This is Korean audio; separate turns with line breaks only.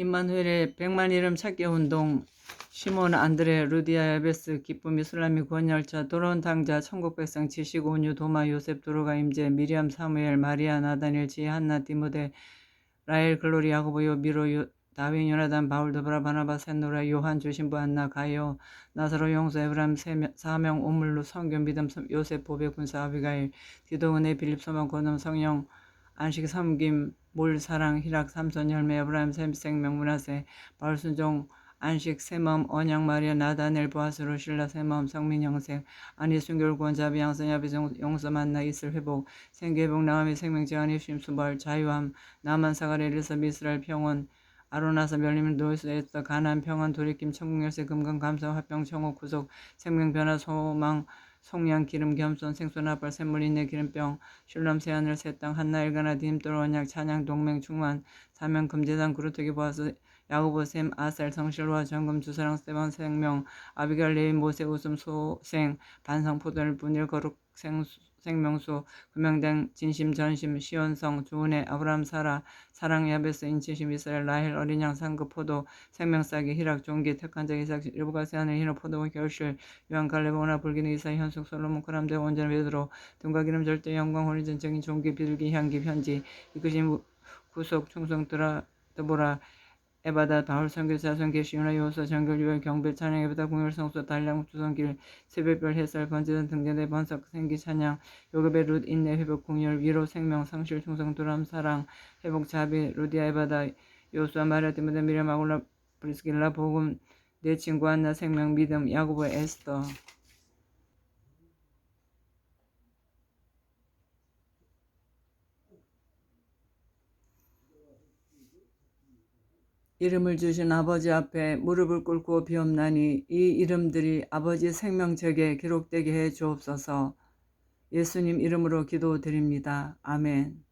임마누엘의 백만 이름 찾기 운동 시몬 안드레 루디아 야베스 기쁨 이슬람이 구원열차 돌아온 당자 천국 백성 지식 온유 도마 요셉 도로가 임재 미리암 사무엘 마리아 나다니엘 지혜 한나 디모데 라엘 글로리 야고보 요 미로 요 다윈 요나단 바울 더브라 바나바 셋노라 요한 조신부 안나 가요 나사로 용서 에브람 사명 오물루 성경 믿음 성- 요셉 보배 군사 아비가일 디도 은혜 빌립 소망 권음 성령 안식 섬김 몰 사랑 희락 삼선 열매 에브라임 샘생 명문하세 바울 순종 안식 새마음 언양 마리아 나다넬 보아스로 신라 새마음 성민 영생 안희 순결 구원자 비양선 야비 용서 만나 이슬 회복 생계회복 나음의 생명 제한이 쉼수벌 자유함 나만 사가리 엘리사 이스라엘 평원 아로나서 멸림을 노예스에서 가난 평안 돌이킴 천국 열쇠 금강 감사 화병 청호 구속 생명 변화 소망 송양 기름 겸손 생선 아빨 샘물 인내 기름병 슐람 새하늘 새땅 한나 일가나 디임돌 언약 찬양 동맹 충만 사명 금제단 그루트기 보아서 야고보 샘 아셀 성실와 정금 주사랑 세방 생명 아비갈 레인 모세 웃음 소생 반성 포도를 분일 거룩 생 생명수 금명당 진심 전심 시온성 주은혜 아브람 사라 사랑 야베스 인치심 이스라엘 라헬 어린 양 상급 포도 생명싸기 희락 종기 택한 자 이삭 일부가 세하늘 희노 포도 결실 요한 갈레보나 불기는 이사 현숙 솔로몬 크람데 원전 베드로 등과 기름 절대 영광 홀리 전적인 종기 비둘기 향기 편지 이끄신 구속 충성 드라 드보라 에바다 바울 선교사 선계시윤화 요소 정결 유월 경배 찬양 에바다 공열 성소 달량 주성길 새벽별 햇살 번지던 등대대 번석 생기 찬양 요급의 룻 인내 회복 공열 위로 생명 상실 충성 두람 사랑 회복 자비 루디아 에바다 요수아 마리아 디모데 아울라 브리스길라 복음 내 친구 안나 생명 믿음 야고보 에스더 이름을 주신 아버지 앞에 무릎을 꿇고 비옵나니 이 이름들이 아버지 생명책에 기록되게 해 주옵소서. 예수님 이름으로 기도드립니다. 아멘.